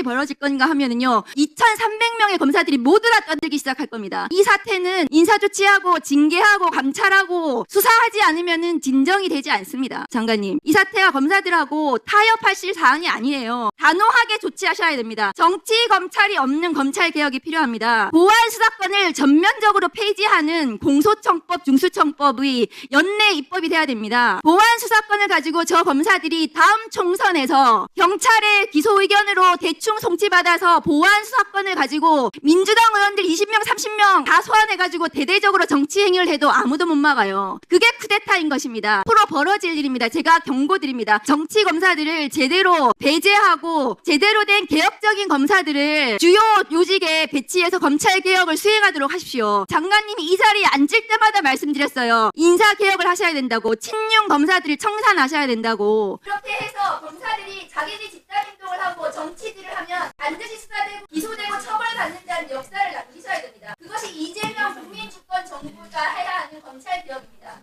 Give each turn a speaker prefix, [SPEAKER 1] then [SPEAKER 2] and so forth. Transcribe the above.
[SPEAKER 1] 일이 벌어질 건가 하면은요. 2,300 명의 검사들이 모두 다 떠들기 시작할 겁니다. 이 사태는 인사조치하고 징계하고 감찰하고 수사하지 않으면은 진정이 되지 않습니다. 장관님. 이 사태가 검사들하고 타협하실 사안이 아니에요. 단호하게 조치하셔야 됩니다. 정치 검찰이 없는 검찰 개혁이 필요합니다. 보안 수사권을 전면적으로 폐지하는 공소청법, 중수청법의 연내 입법이 돼야 됩니다. 보안 수사권을 가지고 저 검사들이 다음 총선에서 경찰의 기소 의견으로 대충 송치받아서 보안 수사권을 가지고 민주당 의원들 20명, 30명 다 소환해가지고 대대적으로 정치 행위를 해도 아무도 못 막아요. 그게 쿠데타인 것입니다. 앞으로 벌어질 일입니다. 제가 경고드립니다. 정치 검사들을 제대로 배제하고 제대로 된 개혁적인 검사들을 주요 요직에 배치해서 검찰 개혁을 수행하도록 하십시오. 장관님이 이 자리에 앉을 때마다 말씀드렸어요. 인사 개혁을 하셔야 된다고 친윤 검사들을 청산하셔야 된다고. 그렇게 해서 검사들이 자기들이 집단 검찰 개혁입니다.